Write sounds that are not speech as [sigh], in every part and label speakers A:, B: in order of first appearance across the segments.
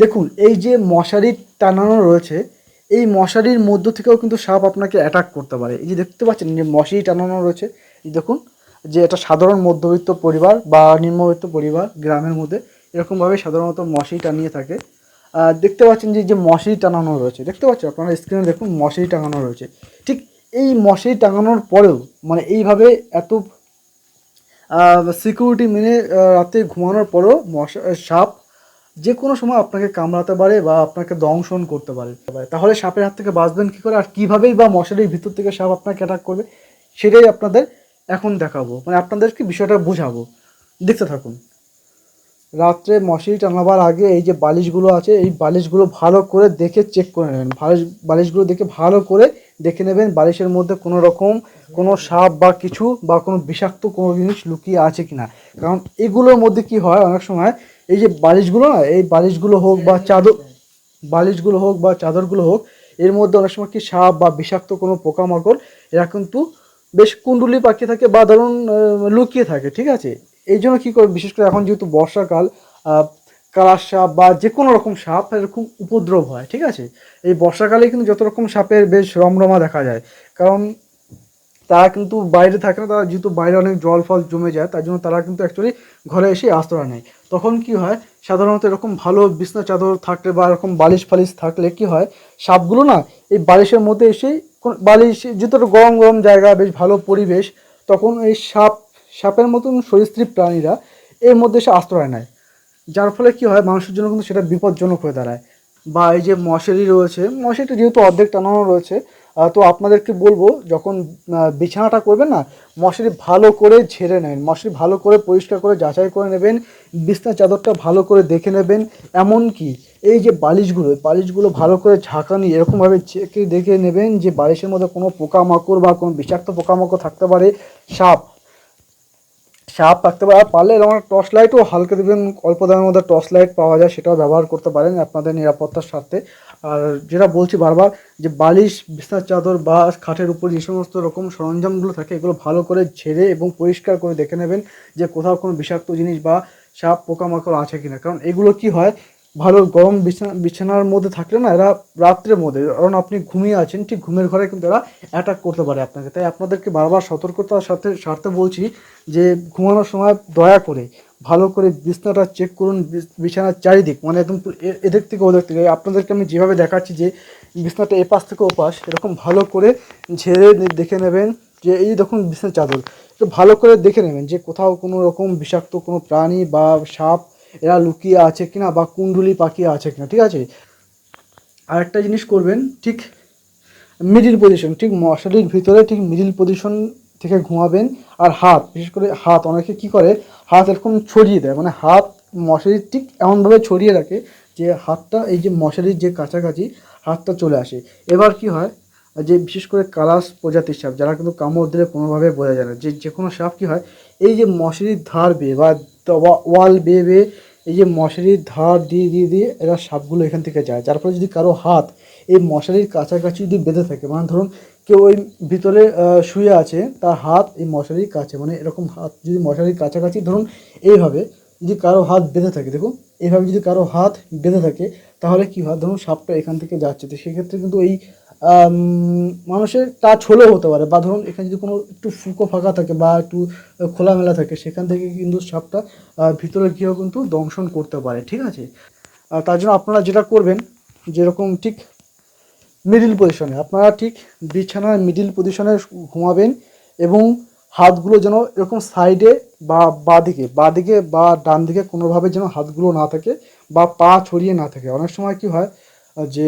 A: দেখুন, এই যে মশারি টানানো রয়েছে, এই মশারির মধ্য থেকেও কিন্তু সাপ আপনাকে অ্যাটাক করতে পারে। এই যে দেখতে পাচ্ছেন, যে মশারি টানানো রয়েছে দেখুন, যে এটা সাধারণ মধ্যবিত্ত পরিবার বা নিম্নবিত্ত পরিবার গ্রামের মধ্যে, এরকমভাবে সাধারণত মশারি টানিয়ে থাকে। দেখতে পাচ্ছেন যে যে মশারি টানানো রয়েছে, দেখতে পাচ্ছেন আপনারা স্ক্রিনে দেখুন, মশারি টাঙানো রয়েছে। ঠিক এই মশারি টাঙানোর পরেও মানে এইভাবে এত সিকিউরিটি মেনে রাতে ঘুমানোর পরেও মশা, সাপ যে কোনো সময় আপনাকে কামড়াতে পারে বা আপনাকে দংশন করতে পারে। তাহলে সাপের হাত থেকে বাঁচবেন কী করে আর কীভাবেই বা মশারির ভিতর থেকে সাপ আপনাকে অ্যাটাক করবে, সেটাই আপনাদের এখন দেখাবো। মানে আপনাদেরকে বিষয়টা বোঝাবো। দেখতে থাকুন। রাত্রে মশারি টানাবার আগে এই যে বালিশগুলো আছে, এই বালিশগুলো ভালো করে দেখে চেক করে নেবেন। বালিশ, বালিশগুলো দেখে ভালো করে দেখে নেবেন বালিশের মধ্যে কোনো রকম কোনো সাপ বা কিছু বা কোনো বিষাক্ত কোনো জিনিস লুকিয়ে আছে কিনা। কারণ এগুলোর মধ্যে কি হয়, অনেক সময় এই যে বালিশগুলো না, এই বালিশগুলো হোক বা চাদর, বালিশগুলো হোক বা চাদরগুলো হোক, এর মধ্যে অনেক সময় কি সাপ বা বিষাক্ত কোনো পোকামাকড়, এরা কিন্তু বেশ কুণ্ডুলি পাখি থাকে বা ধরুন লুকিয়ে থাকে, ঠিক আছে? এই জন্য কী করে, বিশেষ করে এখন যেহেতু বর্ষাকাল কালার সাপ বা যে কোনো রকম সাপ এরকম উপদ্রব হয়, ঠিক আছে? এই বর্ষাকালে কিন্তু যত রকম সাপের বেশ রমরমা দেখা যায়, কারণ তারা কিন্তু বাইরে থাকে না, তারা যেহেতু বাইরে অনেক জল ফল জমে যায়, তার জন্য তারা কিন্তু অ্যাকচুয়ালি ঘরে এসে আশ্রয় নেয়। তখন কি হয়? সাধারণত এরকম ভালো বিছনা চাদর থাকলে বা এরকম বালিশ ফালিশ থাকলে কি হয়? সাপগুলো না এই বালিশের মধ্যে কোন- বালিশ, যেহেতু গরম গরম জায়গা, বেশ ভালো পরিবেশ, তখন এই সাপ, সাপের মতন সরীসৃপ প্রাণীরা এর মধ্যে এসে আশ্রয় নেয়। যার ফলে কি হয়? মানুষের জন্য কিন্তু সেটা বিপজ্জনক হয়ে দাঁড়ায়। বা এই যে মশারি রয়েছে, মশারিটা যেহেতু অর্ধেক টানানো রয়েছে তো আপনাদেরকে বলব, যখন বিছানাটা করবেন না, মশারি ভালো করে ঝেড়ে নেবেন মশারি ভালো করে পরিষ্কার করে যাচাই করে নেবেন বিছনা চাদরটা ভালো করে দেখে নেবেন। এমনকি এই যে বালিশগুলো বালিশগুলো ভালো করে ঝাঁকানি এরকমভাবে চেকে দেখে নেবেন যে বালিশের মধ্যে কোনো পোকামাকড় বা কোনো বিষাক্ত পোকামাকড় থাকতে পারে। সাপ সাপ থাকতে পারে। আর পারলে এরকম টর্চ লাইটও হালকা দেবেন অল্প দামের মধ্যে টর্চ লাইট পাওয়া যায়, সেটাও ব্যবহার করতে পারেন আপনাদের নিরাপত্তার স্বার্থে। আর যেটা বলছি বারবার যে বালিশ, বিছনার চাদর বা খাটের উপর যে সমস্ত রকম সরঞ্জামগুলো থাকে, এগুলো ভালো করে ঝেড়ে এবং পরিষ্কার করে দেখে নেবেন যে কোথাও কোনো বিষাক্ত জিনিস বা সাপ, পোকামাকড় আছে কিনা। কারণ এগুলো কি হয়, ভালো গরম বিছানা বিছানার মধ্যে থাকলে না এরা রাত্রের মধ্যে, কারণ আপনি ঘুমিয়ে আছেন, ঠিক ঘুমের ঘরে কিন্তু এরা অ্যাটাক করতে পারে আপনাকে। তাই আপনাদেরকে বারবার সতর্কতার সাথে স্বার্থে বলছি যে ঘুমানোর সময় দয়া করে ভালো করে বিছনাটা চেক করুন, বিছ- বিছানার চারিদিক মানে একদম পুরো এ- এদিক থেকে ওদিক থেকে। আপনাদেরকে আমি যেভাবে দেখাচ্ছি যে বিছনাটা এপাশ থেকে ওপাশ, এরকম ভালো করে ঝেড়ে দেখে নেবেন যে এই দেখুন বিছানার চাদর। একটু ভালো করে দেখে নেবেন যে কোথাও কোনো রকম বিষাক্ত কোনো প্রাণী বা সাপ এরা লুকিয়ে আছে কিনা বা কুণ্ডুলি পাখি আছে কিনা, ঠিক আছে? আরেকটা জিনিস করবেন, ঠিক মিডিল পজিশন, ঠিক মশারির ভিতরে ঠিক মিডিল পজিশন থেকে ঘুমাবেন আর হাত, বিশেষ করে হাত, অনেকে কি করে, হাত এরকম ছড়িয়ে দেয় মানে হাত মশারির ঠিক এমনভাবে ছড়িয়ে রাখে যে হাতটা, এই যে মশারির যে কাছাকাছি হাতটা চলে আসে। এবার কি হয়, যে বিশেষ করে কালাস প্রজাতির সাপ, যারা কিন্তু কামড় দিলে কোনোভাবে বোঝা যায় না, যে যে কোনো সাপ কী হয়, এই যে মশারির ধার বেয়ে বা ওয়াল বেয়ে বেয়ে এই যে মশারির ধার দিয়ে দিয়ে দিয়ে এরা সাপগুলো এখান থেকে যায়। যার ফলে যদি কারও হাত এই মশারির কাছাকাছি যদি বেঁধে থাকে মানে ধরুন কেউ ওই ভিতরে শুয়ে আছে, তার হাত এই মশারির কাছে মানে এরকম হাত যদি মশারির কাছাকাছি, ধরুন এইভাবে যদি কারও হাত বেঁধে থাকে, দেখুন, এইভাবে যদি কারও হাত বেঁধে থাকে, তাহলে কি হয়? ধরুন সাপটা এখান থেকে যাচ্ছে, তো সেক্ষেত্রে কিন্তু এই মানুষের টাচ হলেও হতে পারে, বা ধরুন এখানে যদি কোনো একটু ফুকো ফাঁকা থাকে, বা একটু খোলামেলা থাকে, সেখান থেকে কিন্তু সাপটা ভিতরে গিয়েও কিন্তু দংশন করতে পারে, ঠিক আছে? তার জন্য আপনারা যেটা করবেন, যেরকম ঠিক মিডিল পজিশনে আপনারা ঠিক বিছানার মিডিল পজিশনে ঘুমাবেন এবং হাতগুলো যেন এরকম সাইডে বা বা দিকে বা দিকে বা ডান দিকে কোনোভাবে যেন হাতগুলো না থাকে বা পা ছড়িয়ে না থাকে। অনেক সময় কি হয়, যে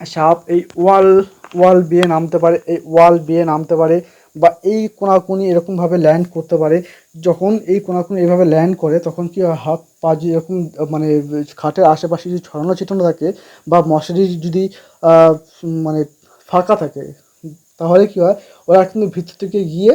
A: সাপ এই ওয়াল ওয়াল বিয়ে নামতে পারে, এই ওয়াল বিয়ে নামতে পারে বা এই কোনাকুনি এরকমভাবে ল্যান্ড করতে পারে। যখন এই কোনাকুনি এইভাবে ল্যান্ড করে, তখন কি হাত পা যে এরকম মানে খাটের আশেপাশে যদি ছড়ানো ছিটানো থাকে বা মশারি যদি মানে ফাঁকা থাকে, তাহলে কি হয়, ওরা কিন্তু ভিতর থেকে গিয়ে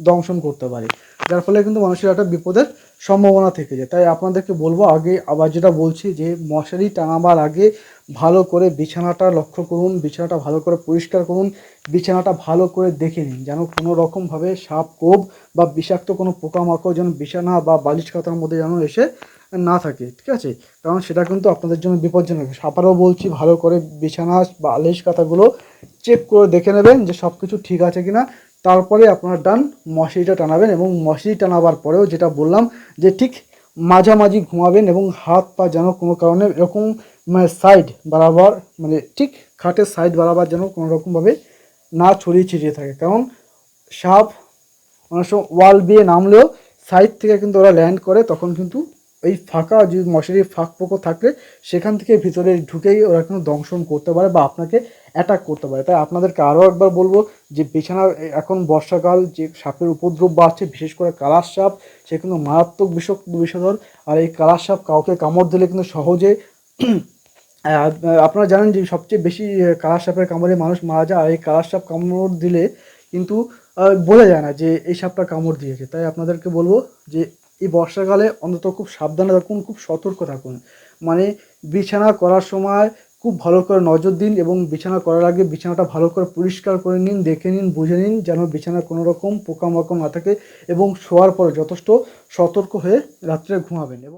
A: দংশন করতে পারে। যার ফলে কিন্তু মানুষের একটা বিপদের সম্ভাবনা থেকে যায়। তাই আপনাদেরকে বলব, আগে আবার যেটা বলছি যে, মশারি টাঙাবার আগে ভালো করে বিছানাটা লক্ষ্য করুন, বিছানাটা ভালো করে পরিষ্কার করুন, বিছানাটা ভালো করে দেখে নিন। যেন কোনো রকমভাবে সাপ, কোপ বা বিষাক্ত কোনো পোকামাকড় যেন বিছানা বা বালিশ খাতার মধ্যে যেন এসে না থাকে, ঠিক আছে? কারণ সেটা কিন্তু আপনাদের জন্য বিপজ্জনক। আবারও বলছি, ভালো করে বিছানা বা আলিশ কাঁথাগুলো চেক করে দেখে নেবেন যে সব কিছু ঠিক আছে কিনা। তারপরে আপনারা ডান মশারিটা টানাবেন এবং মশারি টানাবার পরেও যেটা বললাম যে ঠিক মাঝামাঝি ঘুমাবেন এবং হাত পা যেন কোনো কারণে এরকম মানে সাইড বরাবর মানে ঠিক খাটের সাইড বরাবর যেন কোনো রকমভাবে না ছড়িয়ে ছিটিয়ে থাকে। কারণ সাপ অনেক সময় ওয়াল দিয়ে নামলেও সাইড থেকে কিন্তু ওরা ল্যান্ড করে, তখন কিন্তু এই ফাঁকা যে মশারির ফাঁক পোকো থাকলে সেখান থেকে ভিতরে ঢুকেই ওরা কিন্তু দংশন করতে পারে বা আপনাকে অ্যাটাক করতে পারে। তাই আপনাদেরকে আরও একবার বলব যে বিছানা এখন বর্ষাকাল, যে সাপের উপদ্রব বাড়ছে, বিশেষ করে কালার সাপ, সে কিন্তু মারাত্মক বিষক বিষধর। আর এই কালার সাপ কাউকে কামড় দিলে কিন্তু সহজে [clears throat] আপনারা জানেন যে সবচেয়ে বেশি কালার সাপের কামড়ে মানুষ মারা যায়। আর এই কালার সাপ কামড় দিলে কিন্তু বোঝা যায় না যে এই সাপটা কামড় দিয়েছে। তাই আপনাদেরকে বলব যে এই বর্ষাকালে অন্তত খুব সাবধানে থাকুন, খুব সতর্ক থাকুন। মানে বিছানা করার সময় খুব ভালো করে নজর দিন এবং বিছানা করার আগে বিছানাটা ভালো করে পরিষ্কার করে নিন, দেখে নিন, বুঝে নিন যেন বিছানা কোনো রকম পোকামাকড় না থাকে এবং শোয়ার পরে যথেষ্ট সতর্ক হয়ে রাত্রে ঘুমাবেন। এবং